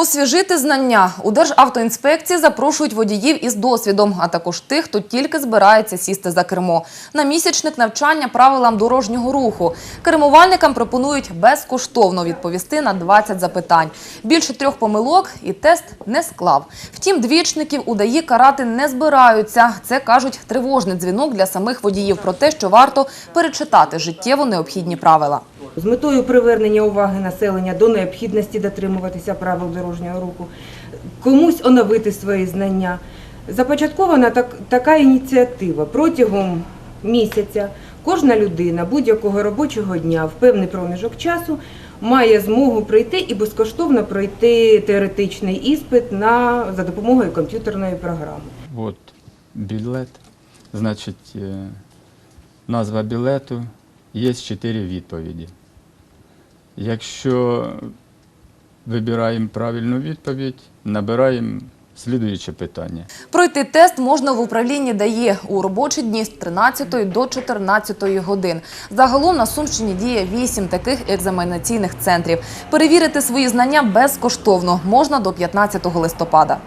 Освіжити знання у Державтоінспекції запрошують водіїв із досвідом, а також тих, хто тільки збирається сісти за кермо. На місячник навчання правилам дорожнього руху. Кермувальникам пропонують безкоштовно відповісти на 20 запитань. Більше трьох помилок і тест не склав. Втім, двічників у ДАІ карати не збираються. Це кажуть тривожний дзвінок для самих водіїв про те, що варто перечитати життєво необхідні правила. З метою привернення уваги населення до необхідності дотримуватися правил дорожнього руху, комусь оновити свої знання. Започаткована так, така ініціатива протягом місяця. Кожна людина будь-якого робочого дня в певний проміжок часу має змогу прийти і безкоштовно пройти теоретичний іспит на, за допомогою комп'ютерної програми. От білет. Значить, е, назва білету, є чотири відповіді. Якщо вибираємо правильну відповідь, набираємо слідуюче питання. Пройти тест можна в управлінні ДАІ у робочі дні з 13 до 14 годин. Загалом на Сумщині діє 8 таких екзаменаційних центрів. Перевірити свої знання безкоштовно можна до 15 листопада.